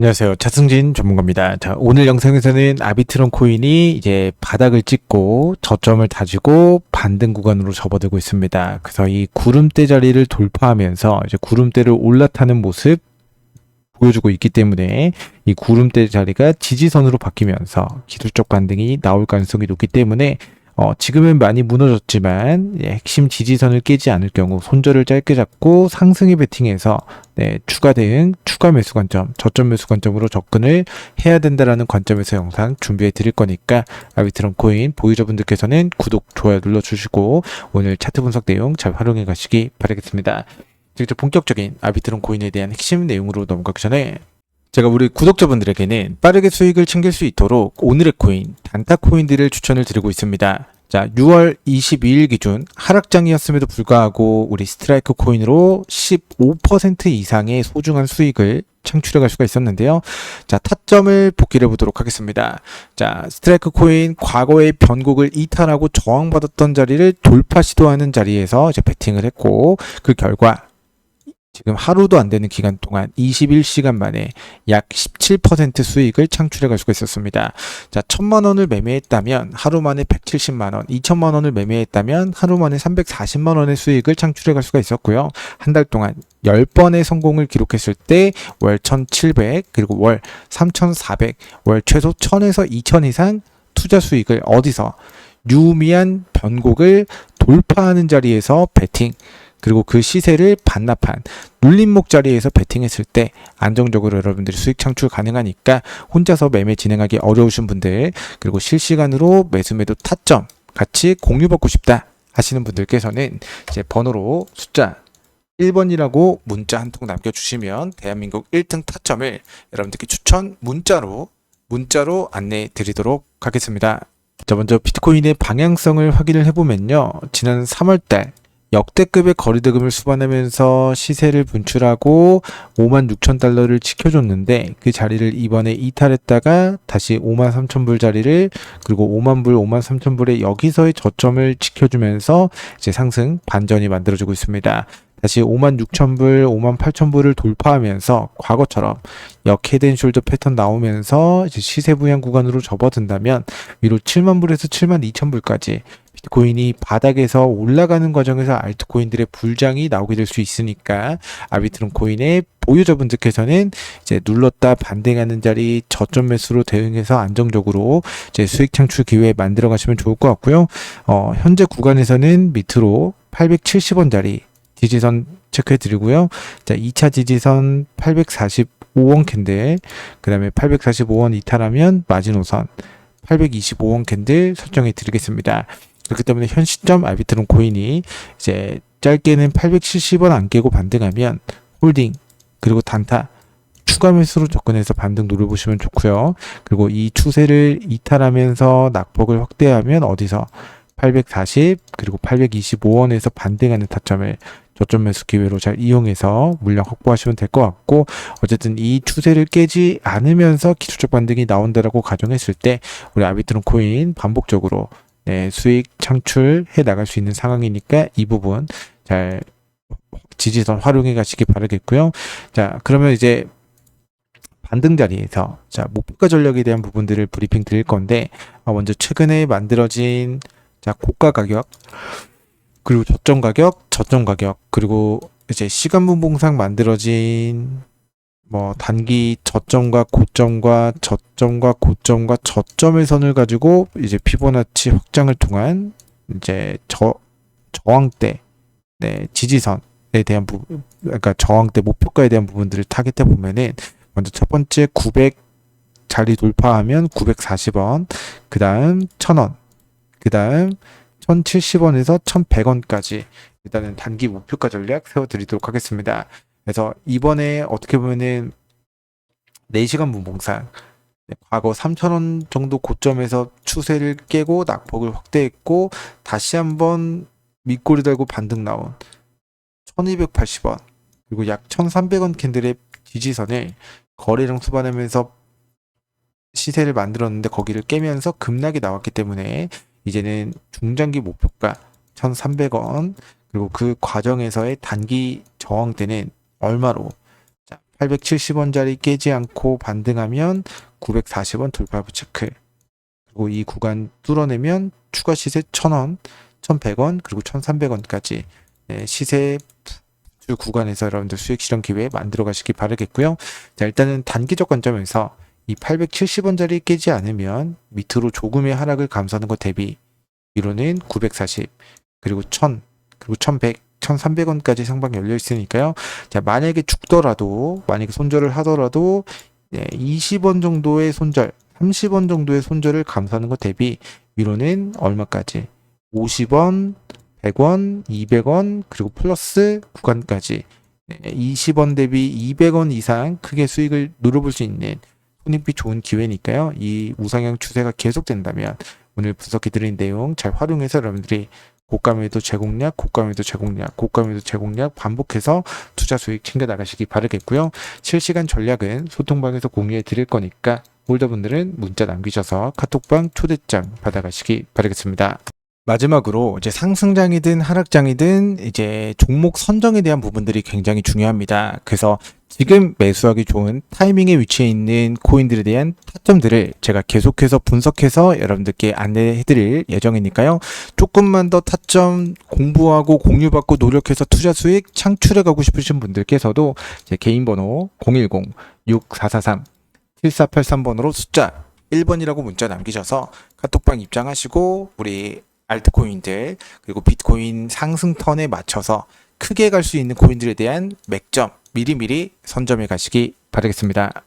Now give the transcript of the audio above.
안녕하세요. 차승진 전문가입니다. 자, 오늘 영상에서는 아비트론 코인이 이제 바닥을 찍고 저점을 다지고 반등 구간으로 접어들고 있습니다. 그래서 이 구름대 자리를 돌파하면서 이제 구름대를 올라타는 모습 보여주고 있기 때문에 이 구름대 자리가 지지선으로 바뀌면서 기술적 반등이 나올 가능성이 높기 때문에 어, 지금은 많이 무너졌지만 예, 핵심 지지선을 깨지 않을 경우 손절을 짧게 잡고 상승에 베팅해서 네, 추가 대응, 추가 매수 관점, 저점 매수 관점으로 접근을 해야 된다라는 관점에서 영상 준비해 드릴 거니까 아비트론 코인 보유자분들께서는 구독, 좋아요 눌러 주시고 오늘 차트 분석 내용 잘 활용해 가시기 바라겠습니다. 직접 본격적인 아비트론 코인에 대한 핵심 내용으로 넘어가기 전에 제가 우리 구독자분들에게는 빠르게 수익을 챙길 수 있도록 오늘의 코인, 단타 코인들을 추천을 드리고 있습니다. 자, 6월 22일 기준 하락장이었음에도 불구하고 우리 스트라이크 코인으로 15% 이상의 소중한 수익을 창출해 갈 수가 있었는데요. 자, 타점을 복귀해 보도록 하겠습니다. 자, 스트라이크 코인 과거의 변곡을 이탈하고 저항받았던 자리를 돌파 시도하는 자리에서 이제 베팅을 했고 그 결과 지금 하루도 안 되는 기간 동안 21시간 만에 약 17% 수익을 창출해 갈 수가 있었습니다. 자, 1000만 원을 매매했다면 하루 만에 170만 원, 2000만 원을 매매했다면 하루 만에 340만 원의 수익을 창출해 갈 수가 있었고요. 한 달 동안 10번의 성공을 기록했을 때 월 1700, 그리고 월 3400, 월 최소 1000에서 2000 이상 투자 수익을 어디서 유미한 변곡을 돌파하는 자리에서 베팅 그리고 그 시세를 반납한 눌림목 자리에서 베팅했을 때 안정적으로 여러분들이 수익 창출 가능하니까 혼자서 매매 진행하기 어려우신 분들 그리고 실시간으로 매수 매도 타점 같이 공유받고 싶다 하시는 분들께서는 이제 번호로 숫자 1번이라고 문자 한 통 남겨주시면 대한민국 1등 타점을 여러분들께 추천 문자로 문자로 안내 드리도록 하겠습니다. 자 먼저 비트코인의 방향성을 확인을 해보면요. 지난 3월달 역대급의 거리대금을 수반하면서 시세를 분출하고 5만 6천 달러를 지켜줬는데 그 자리를 이번에 이탈했다가 다시 5만 3천 불 자리를 그리고 5만 불, 5만 3천 불의 여기서의 저점을 지켜주면서 이제 상승 반전이 만들어지고 있습니다. 다시 5만 6천 불, 5만 8천 불을 돌파하면서 과거처럼 역 헤드앤숄더 패턴 나오면서 시세 부양 구간으로 접어든다면 위로 7만 불에서 7만 2천 불까지 비트코인이 바닥에서 올라가는 과정에서 알트코인들의 불장이 나오게 될 수 있으니까 아비트론 코인의 보유자분들께서는 이제 눌렀다 반등하는 자리 저점 매수로 대응해서 안정적으로 이제 수익 창출 기회 만들어 가시면 좋을 것 같고요. 어, 현재 구간에서는 밑으로 870원 자리 지지선 체크해 드리고요. 자, 2차 지지선 845원 캔들, 그 다음에 845원 이탈하면 마지노선 825원 캔들 설정해 드리겠습니다. 그렇기 때문에 현 시점 아비트론 코인이 이제 짧게는 870원 안 깨고 반등하면 홀딩 그리고 단타 추가 매수로 접근해서 반등 노려보시면 좋고요. 그리고 이 추세를 이탈하면서 낙폭을 확대하면 어디서 840 그리고 825원에서 반등하는 타점을 저점 매수 기회로 잘 이용해서 물량 확보하시면 될 것 같고 어쨌든 이 추세를 깨지 않으면서 기술적 반등이 나온다라고 가정했을 때 우리 아비트론 코인 반복적으로 네, 수익 창출해 나갈 수 있는 상황이니까 이 부분 잘 지지선 활용해 가시기 바라겠고요. 자, 그러면 이제 반등 자리에서 자, 목표가 전략에 대한 부분들을 브리핑 드릴 건데 어, 먼저 최근에 만들어진 자, 고가 가격 그리고 저점 가격, 저점 가격 그리고 이제 시간 분봉상 만들어진 뭐 단기 저점과 고점과 저점과 고점과 저점의 선을 가지고 이제 피보나치 확장을 통한 이제 저 저항대 네 지지선에 대한 부분 그러니까 저항대 목표가에 대한 부분들을 타겟해 보면은 먼저 첫 번째 900 자리 돌파하면 940원 그다음 1000원 그다음 1070원에서 1100원까지 일단은 단기 목표가 전략 세워드리도록 하겠습니다. 그래서 이번에 어떻게 보면은 4시간 분봉상 네, 과거 3,000원 정도 고점에서 추세를 깨고 낙폭을 확대했고 다시 한번 밑꼬리 달고 반등 나온 1280원 그리고 약 1300원 캔들의 지지선을 거래량 수반하면서 시세를 만들었는데 거기를 깨면서 급락이 나왔기 때문에 이제는 중장기 목표가 1300원 그리고 그 과정에서의 단기 저항대는 얼마로 자, 870원짜리 깨지 않고 반등하면 940원 돌파부 체크. 그리고 이 구간 뚫어내면 추가 시세 1000원, 1100원, 그리고 1300원까지 네, 시세 주 구간에서 여러분들 수익 실현 기회 만들어 가시기 바라겠고요. 자, 일단은 단기적 관점에서 이 870원짜리 깨지 않으면 밑으로 조금의 하락을 감수하는 것 대비 위로는 940 그리고 1000 그리고 1100 1300원까지 상방 열려 있으니까요. 자, 만약에 죽더라도 만약에 손절을 하더라도 네, 20원 정도의 손절 30원 정도의 손절을 감수하는 것 대비 위로는 얼마까지 50원 100원, 200원, 그리고 플러스 구간까지 20원 대비 200원 이상 크게 수익을 누려볼 수 있는 손익비 좋은 기회니까요. 이 우상향 추세가 계속된다면 오늘 분석해드린 내용 잘 활용해서 여러분들이 고가매도 제공량, 고가매도 제공량, 고가매도 제공량 반복해서 투자 수익 챙겨 나가시기 바라겠고요. 실시간 전략은 소통방에서 공유해 드릴 거니까 홀더분들은 문자 남기셔서 카톡방 초대장 받아가시기 바라겠습니다. 마지막으로 이제 상승장이든 하락장이든 이제 종목 선정에 대한 부분들이 굉장히 중요합니다. 그래서 지금 매수하기 좋은 타이밍에 위치해 있는 코인들에 대한 타점들을 제가 계속해서 분석해서 여러분들께 안내해 드릴 예정이니까요. 조금만 더 타점 공부하고 공유받고 노력해서 투자 수익 창출해 가고 싶으신 분들께서도 제 개인 번호 010-6443-7483번으로 숫자 1번이라고 문자 남기셔서 카톡방 입장하시고 우리 알트코인들 그리고 비트코인 상승 턴에 맞춰서 크게 갈 수 있는 코인들에 대한 맥점 미리미리 선점해 가시기 바라겠습니다.